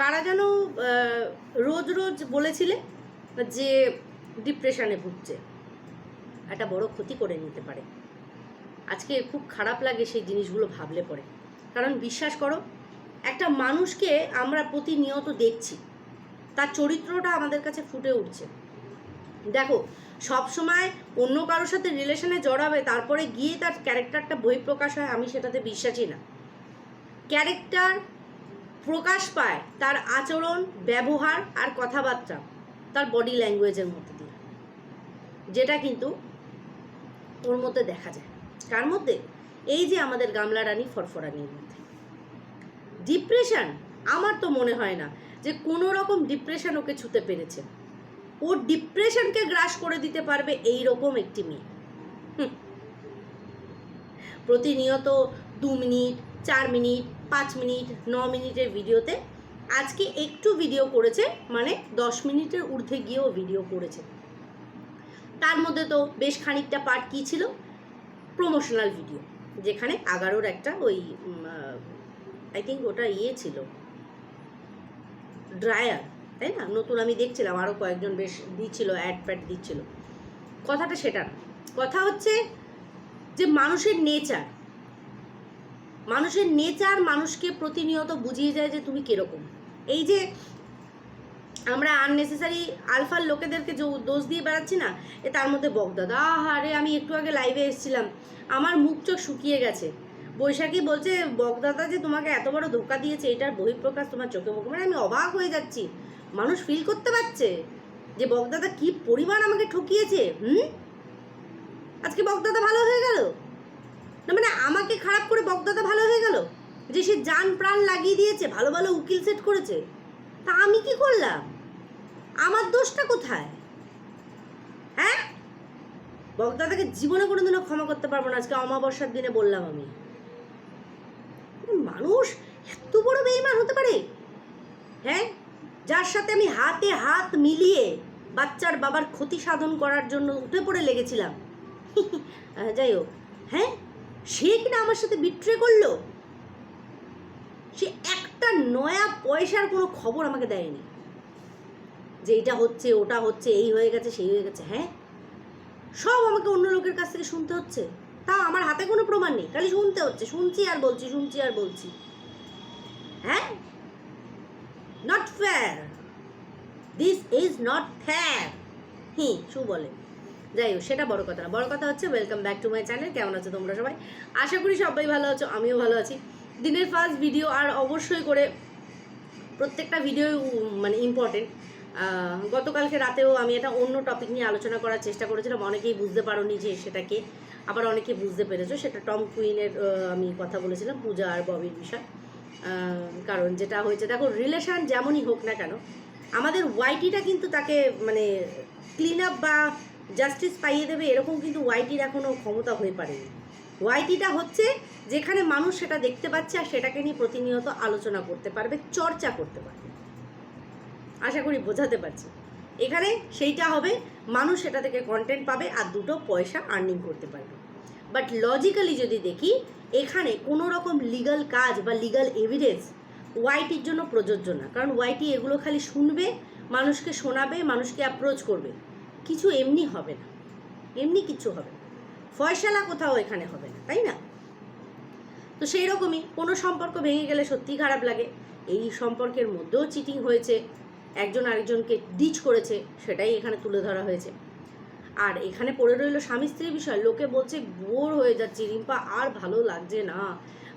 কারা যেন রোজ রোজ বলেছিলে যে ডিপ্রেশনে ভুগছে। একটা বড় ক্ষতি করে নিতে পারে। আজকে খুব খারাপ লাগে সেই জিনিসগুলো ভাবলে পরে। কারণ বিশ্বাস করো, একটা মানুষকে আমরা প্রতিনিয়ত দেখছি, তার চরিত্রটা আমাদের কাছে ফুটে উঠছে। দেখো, সব সময় অন্য কারোর সাথে রিলেশনে জড়াবে, তারপরে গিয়ে তার ক্যারেক্টারটা বহিঃপ্রকাশ হয়, আমি সেটাতে বিশ্বাসী না। ক্যারেক্টার প্রকাশ পায় তার আচরণ, ব্যবহার আর কথাবার্তা তার বডি ল্যাঙ্গুয়েজের মধ্যে দিয়ে। যেটা কিন্তু ওর মধ্যে দেখা যায়। কার মধ্যে? এই যে আমাদের গামলা রানী ফরফরানির মধ্যে। ডিপ্রেশন আমার তো মনে হয় না যে কোনো রকম ডিপ্রেশন ওকে ছুতে পেরেছে। ও ডিপ্রেশনকে গ্রাস করে দিতে পারবে এই রকম একটি মেয়ে। প্রতিনিয়ত দু মিনিট, চার মিনিট পাঁচ মিনিট, ন মিনিটের ভিডিওতে। আজকে একটু ভিডিও করেছে মানে দশ মিনিটের ঊর্ধ্বে গিয়েও ভিডিও করেছে। তার মধ্যে তো বেশ খানিকটা পার্ট কী ছিল? প্রমোশনাল ভিডিও যেখানে আগারোর একটা ওই আই থিঙ্ক ওটা ইয়ে ছিল। ড্রায়ার তাই না? নতুন আমি দেখছিলাম আরও কয়েকজন বেশ দিচ্ছিল অ্যাড প্যাড দিচ্ছিল। কথাটা সেটা না। কথা হচ্ছে যে মানুষের নেচার মানুষের নেচার মানুষকে প্রতিনিয়ত বুঝিয়ে যায় যে তুমি কীরকম। এই যে আমরা আননেসেসারি আলফার লোকেদেরকে যে দোষ দিয়ে বেড়াচ্ছি না, এ তার মধ্যে বকদাদা আহারে আমি একটু আগে লাইভে এসেছিলাম। আমার মুখ চোখ শুকিয়ে গেছে। বৈশাখী বলছে বকদাদা যে তোমাকে এত বড় ধোকা দিয়েছে, এটার বহিঃপ্রকাশ তোমার চোখে মুখে মানে আমি অবাক হয়ে যাচ্ছি। মানুষ ফিল করতে পারছে যে বকদাদা কি পরিমাণ আমাকে ঠকিয়েছে, হুম? আজকে বকদাদা ভালো হয়ে গেল? খারাপ করে বকদাদা ভালো হয়ে গেল? যে সে জান প্রাণ লাগিয়ে দিয়েছে, ভালো ভালো উকিল সেট করেছে, তা আমি কি করলাম? আমার দোষটা কোথায়? হ্যাঁ? বকদাদাকে জীবনে কোনোদিনও ক্ষমা করতে পারব না, আজকে অমাবস্যার দিনে বললাম আমি। মানুষ, এত বড় বেইমান হতে পারে? হ্যাঁ? যার সাথে আমি হাতে হাত মিলিয়ে বাচ্চার বাবার ক্ষতি সাধন করার জন্য উঠে পড়ে লেগেছিলাম। যাই হোক হ্যাঁ? সে কিনা আমার সাথে বিট্রে করল? সে একটা নয়া পয়সার কোনো খবর আমাকে দেয়নি। যে এটা হচ্ছে, ওটা হচ্ছে, এই হয়ে গেছে, সেই হয়ে গেছে হ্যাঁ? সব আমাকে অন্য লোকের কাছ থেকে শুনতে হচ্ছে। তাও আমার হাতে কোনো প্রমাণ নেই। খালি শুনতে হচ্ছে। শুনছি আর বলছি, শুনছি আর বলছি। হ্যাঁ? Not fair this is not fair he শু বলে। যাই হোক, সেটা বড় কথা না। বড় কথা হচ্ছে welcome back to my channel কেমন আছো তোমরা সবাই? আশা করি সবাই ভালো আছো, আমিও ভালো আছি। দিনের ফার্স্ট ভিডিও আর অবশ্যই করে প্রত্যেকটা ভিডিও মানে ইম্পর্টেন্ট গতকালকে রাতেও আমি একটা অন্য টপিক নিয়ে আলোচনা করার চেষ্টা করেছিলাম। অনেকেই বুঝতে পারোনি যে সেটাকে, আবার অনেকে বুঝতে পেরেছ, সেটা টম কুইনের আমি কথা বলেছিলাম, পূজা আর ববির বিষয়। কারণ যেটা হয়েছে, দেখো রিলেশান যেমনই হোক না কেন, আমাদের ওয়াইটিটা কিন্তু তাকে মানে ক্লিন আপ বা জাস্টিস পাইয়ে দেবে, এরকম কিন্তু ওয়াইটির এখনও ক্ষমতা হয়ে পারেনি। ওয়াইটিটা হচ্ছে যেখানে মানুষ সেটা দেখতে পাচ্ছে আর সেটাকে নিয়ে প্রতিনিয়ত আলোচনা করতে পারবে, চর্চা করতে পারবে। আশা করি বোঝাতে পারছি। এখানে সেইটা হবে, মানুষ সেটা থেকে কন্টেন্ট পাবে আর দুটো পয়সা আর্নিং করতে পারবে। বাট লজিক্যালি যদি দেখি, এখানে কোনো রকম লিগাল কাজ বা লিগাল এভিডেন্স ওয়াইটির জন্য প্রযোজ্য না। কারণ ওয়াইটি এগুলো খালি শুনবে, মানুষকে শোনাবে, মানুষকে অ্যাপ্রোচ করবে। কিছু এমনি হবে না। এমনি কিছু হবে না। ফয়সালা কোথাও এখানে হবে না, তাই না? তো সেই রকমই কোনো সম্পর্ক ভেঙে গেলে সত্যিই খারাপ লাগে। এই সম্পর্কের মধ্যেও চিটিং হয়েছে, একজন আরেকজনকে ডিচ করেছে, সেটাই এখানে তুলে ধরা হয়েছে। আর এখানে পড়ে রইল স্বামী স্ত্রীর বিষয়। লোকে বলছে, বোর হয়ে যাচ্ছে রিম্পা, আর ভালো লাগছে না।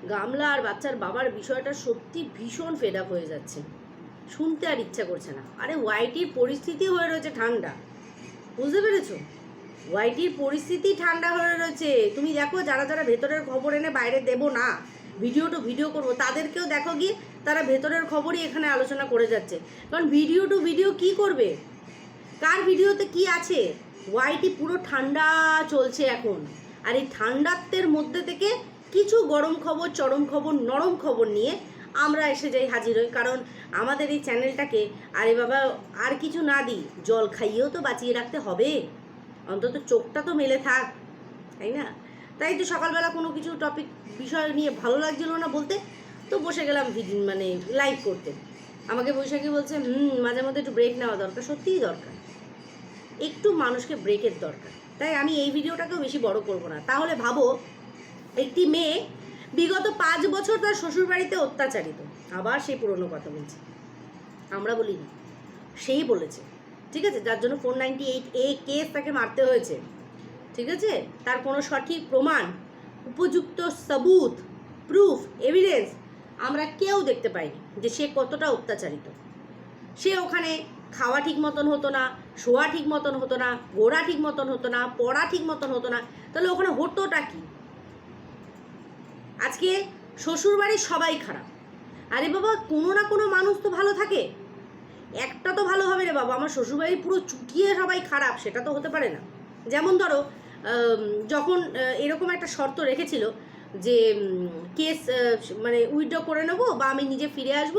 গামলা আর বাচ্চার বাবার বিষয়টা সত্যি ভীষণ ফেড আপ হয়ে যাচ্ছে। শুনতে আর ইচ্ছা করছে না। আরে ওয়াইটির পরিস্থিতি হয়ে রয়েছে ঠান্ডা। বুঝতে পেরেছ? ওয়াইটির পরিস্থিতি ঠান্ডা হয়ে রয়েছে। তুমি দেখো, যারা যারা ভেতরের খবর এনে বাইরে দেবো না ভিডিও টু ভিডিও করব, তাদেরকেও দেখো গিয়ে তারা ভেতরের খবরই এখানে আলোচনা করে যাচ্ছে। কারণ ভিডিও টু ভিডিও কি করবে? কার ভিডিওতে কি আছে? ওয়াইটি পুরো ঠান্ডা চলছে এখন। আর এই ঠান্ডাত্বের মধ্যে থেকে কিছু গরম খবর, চরম খবর, নরম খবর নিয়ে আমরা এসে যাই হাজির হই, কারণ আমাদের এই চ্যানেলটাকে, আরে বাবা, আর কিছু না দিই, জল খাইয়েও তো বাঁচিয়ে রাখতে হবে। অন্তত চোখটা তো মেলে থাক, তাই না? তাই তো সকালবেলা কোনো কিছু টপিক বিষয় নিয়ে ভালো লাগছিল না বলতে, তো বসে গেলাম মানে লাইভ করতে। আমাকে বৈশাখী বলছে, হুম, মাঝে মধ্যে একটু ব্রেক নেওয়া দরকার, সত্যিই দরকার। একটু মানুষকে ব্রেকের দরকার। তাই আমি এই ভিডিওটাকেও বেশি বড় করব না। তাহলে ভাবো, একটি মেয়ে বিগত পাঁচ বছর তার শ্বশুরবাড়িতে অত্যাচারিত। আবার সেই পুরনো কথা বলছে। আমরা বলিনি সেই বলেছে। ঠিক আছে? যার জন্য four ninety eight A case তাকে মারতে হয়েছে। ঠিক আছে? তার কোনো সঠিক প্রমাণ, উপযুক্ত সবুত প্রুফ এভিডেন্স আমরা কেউ দেখতে পাইনি যে সে কতটা অত্যাচারিত। সে ওখানে খাওয়া ঠিক মতন হতো না, শোয়া ঠিক মতন হতো না, ঘোরা ঠিক মতন হতো না, পড়া ঠিক মতন হতো না। তাহলে ওখানে হতোটা কি? আজকে শ্বশুরবাড়ির সবাই খারাপ। আরে বাবা, কোনো না কোনো মানুষ তো ভালো থাকে। একটা তো ভালো হবে রে বাবা, আমার শ্বশুরবাড়ি পুরো চুটিয়ে সবাই খারাপ, সেটা তো হতে পারে না। যেমন ধরো যখন এরকম একটা শর্ত রেখেছিল যে কেস মানে উইথড্র করে নেব বা আমি নিজে ফিরে আসব,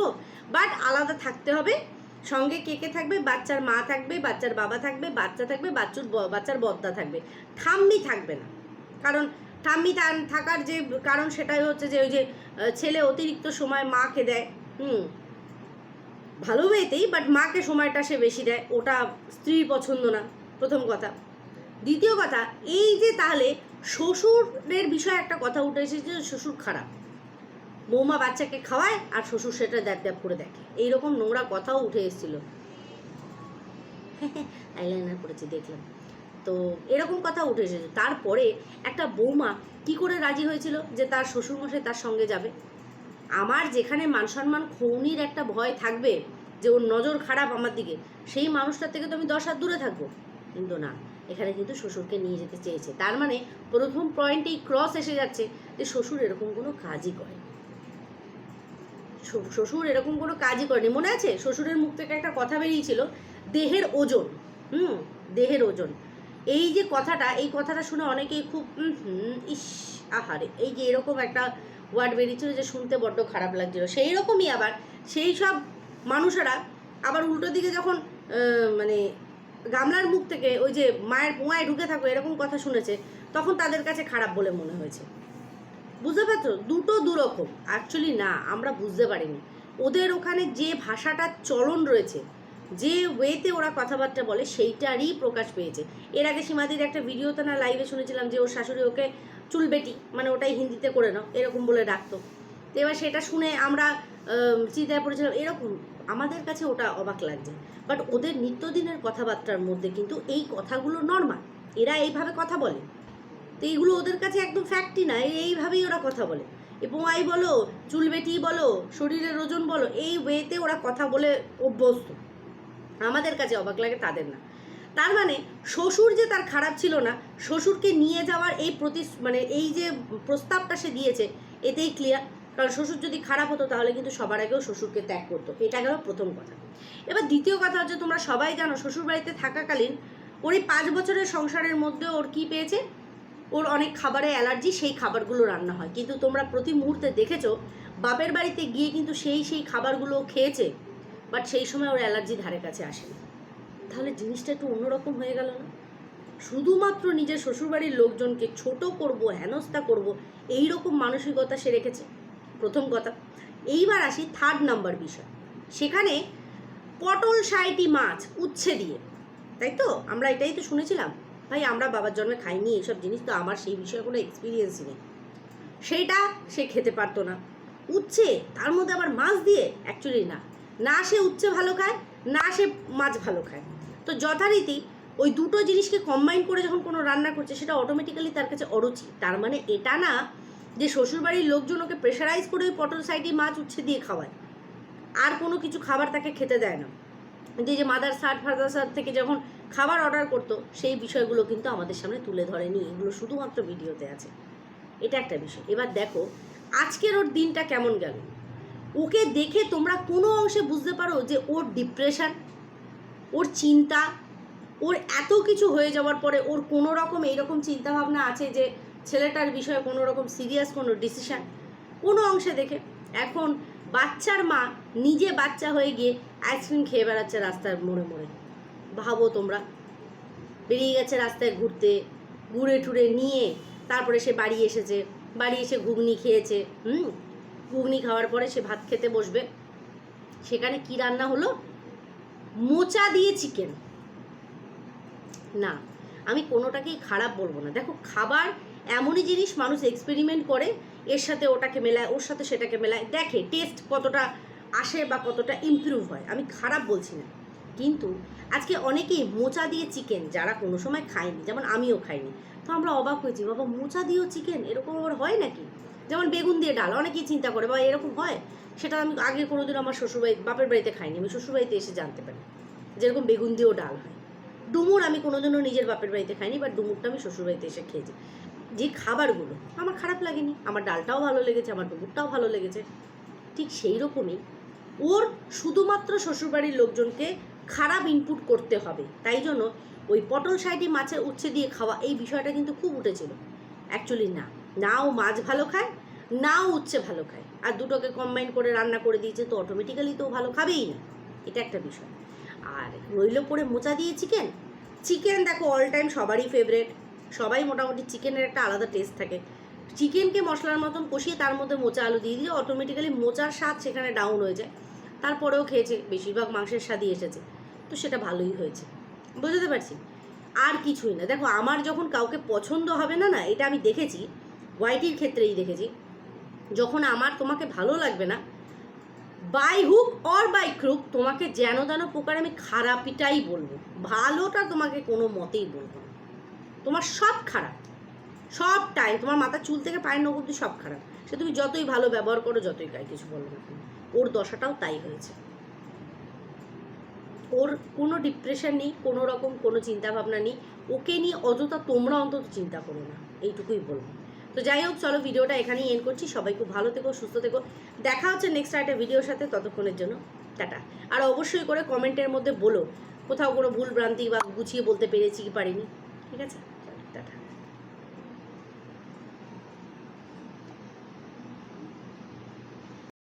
বাট আলাদা থাকতে হবে। সঙ্গে কে কে থাকবে? বাচ্চার মা থাকবে, বাচ্চার বাবা থাকবে, বাচ্চা থাকবে, বাচ্চুর বাচ্চার বদ্দা থাকবে। ঠাম্মি থাকবে না। কারণ ঠাম্মি তার- থাকার যে কারণ সেটাই হচ্ছে যে ওই যে ছেলে অতিরিক্ত সময় মাকে দেয়, হুম। ভালো ওয়েতেই বাট মাকে সময়টা সে বেশি দেয়, ওটা স্ত্রীর পছন্দ না, প্রথম কথা। দ্বিতীয় কথা, এই যে তাহলে শ্বশুরের বিষয়ে একটা কথা উঠে এসেছে যে শ্বশুর খারাপ। বৌমা বাচ্চাকে খাওয়ায় আর শ্বশুর সেটা দ্যাপ দ্যাপ করে দেখে। এইরকম নোংরা কথাও উঠে এসেছিল। আইলাইনার করেছি দেখলাম। তো এরকম কথা উঠে এসেছে। তারপরে একটা বৌমা কি করে রাজি হয়েছিল যে তার শ্বশুরমশাই তার সঙ্গে যাবে? আমার যেখানে মান সম্মান খৌনির একটা ভয় থাকবে যে ওর নজর খারাপ আমার দিকে, সেই মানুষটার থেকে তো আমি দশ হাত দূরে থাকব। কিন্তু না, এখানে কিন্তু শ্বশুরকে নিয়ে যেতে চেয়েছে। তার মানে প্রথম পয়েন্টেই ক্রস এসে যাচ্ছে যে শ্বশুর এরকম কোনো কাজই করে শ্বশুর এরকম কোনো কাজই করেনি। মনে আছে? শ্বশুরের মুখ থেকে একটা কথা বেরিয়েছিল, দেহের ওজন। হুম, দেহের ওজন। এই যে কথাটা, এই কথাটা শুনে অনেকেই খুব ইস, আহারে। এই যে এরকম একটা ওয়ার্ড বেরিয়েছিল যে শুনতে বড্ড খারাপ লাগছিল। সেই রকমই আবার সেই সব মানুষেরা আবার উল্টো দিকে যখন মানে গামলার মুখ থেকে ওই যে মায়ের পোঁয়ায় ঢুকে থাকো এরকম কথা শুনেছে, তখন তাদের কাছে খারাপ বলে মনে হয়েছে। বুঝতে পারছ? দুটো দুরকম। অ্যাকচুয়ালি না, আমরা বুঝতে পারিনি। ওদের ওখানে যে ভাষাটার চলন রয়েছে যে ওয়েতে ওরা কথাবার্তা বলে সেইটারই প্রকাশ পেয়েছে। এর আগে সীমাদির একটা ভিডিওতে না লাইভে শুনেছিলাম যে ওর শাশুড়ি ওকে চুলবেটি মানে ওটাই হিন্দিতে করে নাও, এরকম বলে ডাকতো। তো এবার সেটা শুনে আমরা চিন্তায় পড়েছিলাম, এরকম আমাদের কাছে ওটা অবাক লাগছে। বাট ওদের নিত্যদিনের কথাবার্তার মধ্যে কিন্তু এই কথাগুলো নর্মাল এরা এইভাবে কথা বলে। তো এইগুলো ওদের কাছে একদম ফ্যাক্টই না এইভাবেই ওরা কথা বলে। আই বলো, চুলবেটি বলো, শরীরের ওজন বলো, এই ওয়েতে ওরা কথা বলে অভ্যস্ত। আমাদের কাছে অবাক লাগে, তাদের না। তার মানে শ্বশুর যে তার খারাপ ছিল না, শ্বশুরকে নিয়ে যাওয়ার এই প্রতি মানে এই যে প্রস্তাবটা সে দিয়েছে, এতেই ক্লিয়ার কারণ শ্বশুর যদি খারাপ হতো, তাহলে কিন্তু সবার আগেও শ্বশুরকে ত্যাগ করতো। এটা গেল প্রথম কথা। এবার দ্বিতীয় কথা হচ্ছে, তোমরা সবাই জানো শ্বশুর বাড়িতে থাকাকালীন ওর এই পাঁচ বছরের সংসারের মধ্যে ওর কি পেয়েছে? ওর অনেক খাবারে অ্যালার্জি, সেই খাবারগুলো রান্না হয়। কিন্তু তোমরা প্রতি মুহূর্তে দেখেছ, বাপের বাড়িতে গিয়ে কিন্তু সেই সেই খাবারগুলো খেয়েছে। বাট সেই সময় ওর অ্যালার্জি ধারে কাছে আসেনি। তাহলে জিনিসটা একটু অন্যরকম হয়ে গেল না? শুধুমাত্র নিজের শ্বশুরবাড়ির লোকজনকে ছোট করব, হেনস্থা করব এই রকম মানসিকতা সে রেখেছে? প্রথম কথা। এইবার আসি থার্ড নাম্বার বিষয়। সেখানে পটল সাইটি মাছ উচ্ছে দিয়ে। তাই তো? আমরা এটাই তো শুনেছিলাম। ভাই, আমরা বাবার জন্মে খাইনি, এইসব জিনিস তো আমার সেই বিষয়ে কোনো এক্সপিরিয়েন্সই নেই। সেইটা সে খেতে পারতো না। উচ্ছে, তার মধ্যে আবার মাছ দিয়ে? অ্যাকচুয়ালি না। না সে উচ্ছে ভালো খায়, না সে মাছ ভালো খায়। তো যথারীতি ওই দুটো জিনিসকে কম্বাইন করে যখন কোনো রান্না করছে, সেটা অটোমেটিক্যালি তার কাছে অরুচি। তার মানে এটা না যে শ্বশুরবাড়ির লোকজন ওকে প্রেশারাইজ করে ওই পটল সাইডে মাছ উচ্ছে দিয়ে খাওয়ায়। আর কোনো কিছু খাবার তাকে খেতে দেয় না। যে যে মাদার সার্ট ফাদার সার্ট থেকে যখন খাবার অর্ডার করতো, সেই বিষয়গুলো কিন্তু আমাদের সামনে তুলে ধরেনি। এগুলো শুধুমাত্র ভিডিওতে আছে। এটা একটা বিষয়। এবার দেখো, আজকের ওর দিনটা কেমন গেল? ওকে দেখে তোমরা কোনো অংশে বুঝতে পারো যে ওর ডিপ্রেশন ওর চিন্তা, ওর এত কিছু হয়ে যাওয়ার পরে ওর কোনো রকম এইরকম চিন্তাভাবনা আছে যে ছেলেটার বিষয়ে কোনো রকম সিরিয়াস কোনো ডিসিশান কোনো অংশে দেখে। এখন বাচ্চার মা নিজে বাচ্চা হয়ে গিয়ে আইসক্রিম খেয়ে বেড়াচ্ছে রাস্তার মোড়ে মোড়ে। ভাবো তোমরা। বেরিয়ে গেছে রাস্তায় ঘুরতে, ঘুরে টুরে নিয়ে তারপরে সে বাড়ি এসেছে, বাড়ি এসে ঘুগনি খেয়েছে, হুম? ঘুগনি খাওয়ার পরে সে ভাত খেতে বসবে। সেখানে কি রান্না হলো? মোচা দিয়ে চিকেন না, আমি কোনোটাকেই খারাপ বলব না। দেখো, খাবার এমনই জিনিস, মানুষ এক্সপেরিমেন্ট করে, এর সাথে ওটাকে মেলায়, ওর সাথে সেটাকে মেলায়। দেখে টেস্ট কতটা আসে বা কতটা ইমপ্রুভ হয়, আমি খারাপ বলছি না। কিন্তু আজকে অনেকেই মোচা দিয়ে চিকেন যারা কোনো সময় খায়নি, যেমন আমিও খাইনি, তো আমরা অবাক হয়েছি, বাবা, মোচা দিয়েও চিকেন এরকম আবার হয় নাকি? যেমন বেগুন দিয়ে ডাল, অনেকেই চিন্তা করে বা এরকম হয়? সেটা আমি আগে কোনো কোনোদিন আমার শ্বশুরবাড়ি, বাপের বাড়িতে খাইনি, আমি শ্বশুরবাড়িতে এসে জানতে পারি যেরকম বেগুন দিয়েও ডাল হয়। ডুমুর আমি কোনোদিনও নিজের বাপের বাড়িতে খাইনি বা ডুমুরটা আমি শ্বশুরবাড়িতে এসে খেয়েছি। যে খাবারগুলো, আমার খারাপ লাগেনি, আমার ডালটাও ভালো লেগেছে, আমার ডুমুরটাও ভালো লেগেছে। ঠিক সেই রকমই ওর শুধুমাত্র শ্বশুরবাড়ির লোকজনকে খারাপ ইনপুট করতে হবে। তাই জন্য ওই পটল সাইডে মাছের উচ্ছে দিয়ে খাওয়া এই বিষয়টা কিন্তু খুব উঠেছিল। অ্যাকচুয়ালি না। না ও মাছ ভালো খায় না ও উচ্ছে ভালো খায়। আর দুটোকে কম্বাইন করে রান্না করে দিয়েছে তো অটোমেটিক্যালি তো ভালো খাবেই না। এটা একটা বিষয়। আর রইল পরে মোচা দিয়ে চিকেন চিকেন দেখো অল টাইম সবারই ফেভারেট সবাই মোটামুটি চিকেনের একটা আলাদা টেস্ট থাকে। চিকেনকে মশলার মতন কষিয়ে তার মধ্যে মোচা আলু দিয়ে দিলে অটোমেটিক্যালি মোচার স্বাদ সেখানে ডাউন হয়ে যায়। তারপরেও খেয়েছে, বেশিরভাগ মাংসের স্বাদই এসেছে। তো সেটা ভালোই হয়েছে। বুঝতে পারছি? আর কিছুই না। দেখো, আমার যখন কাউকে পছন্দ হবে না না, এটা আমি দেখেছি। হোয়াইটির ক্ষেত্রেই দেখেছি। যখন আমার তোমাকে ভালো লাগবে না by hook or by crook তোমাকে যেন তেন প্রকার আমি খারাপিটাই বলব। ভালোটা তোমাকে কোনো মতেই বলব না। তোমার সব খারাপ। সব টাইম তোমার মাথার চুল থেকে পায়ের নখ অব্দি সব খারাপ। সে তুমি যতই ভালো ব্যবহার করো, যতই গায়ে কিছু বলো না ওর দশাটাও তাই হয়েছে। ওর কোনো ডিপ্রেশন নেই, কোনো রকম কোনো চিন্তাভাবনা নেই। ওকে নিয়ে অযথা তোমরা অন্তত চিন্তা করো না। এইটুকুই বলব। তো যাই হোক, চলো ভিডিওটা এখানেই এন্ড করছি। সবাই খুব ভালো থেকো, সুস্থ থেকো। দেখা হচ্ছে নেক্সট একটা ভিডিওর সাথে, ততক্ষণের জন্য, টাটা। আর অবশ্যই করে কমেন্টের মধ্যে বলো, কোথাও কোনো ভুল ভ্রান্তি বা গুছিয়ে বলতে পেরেছি কি পারিনি, ঠিক আছে?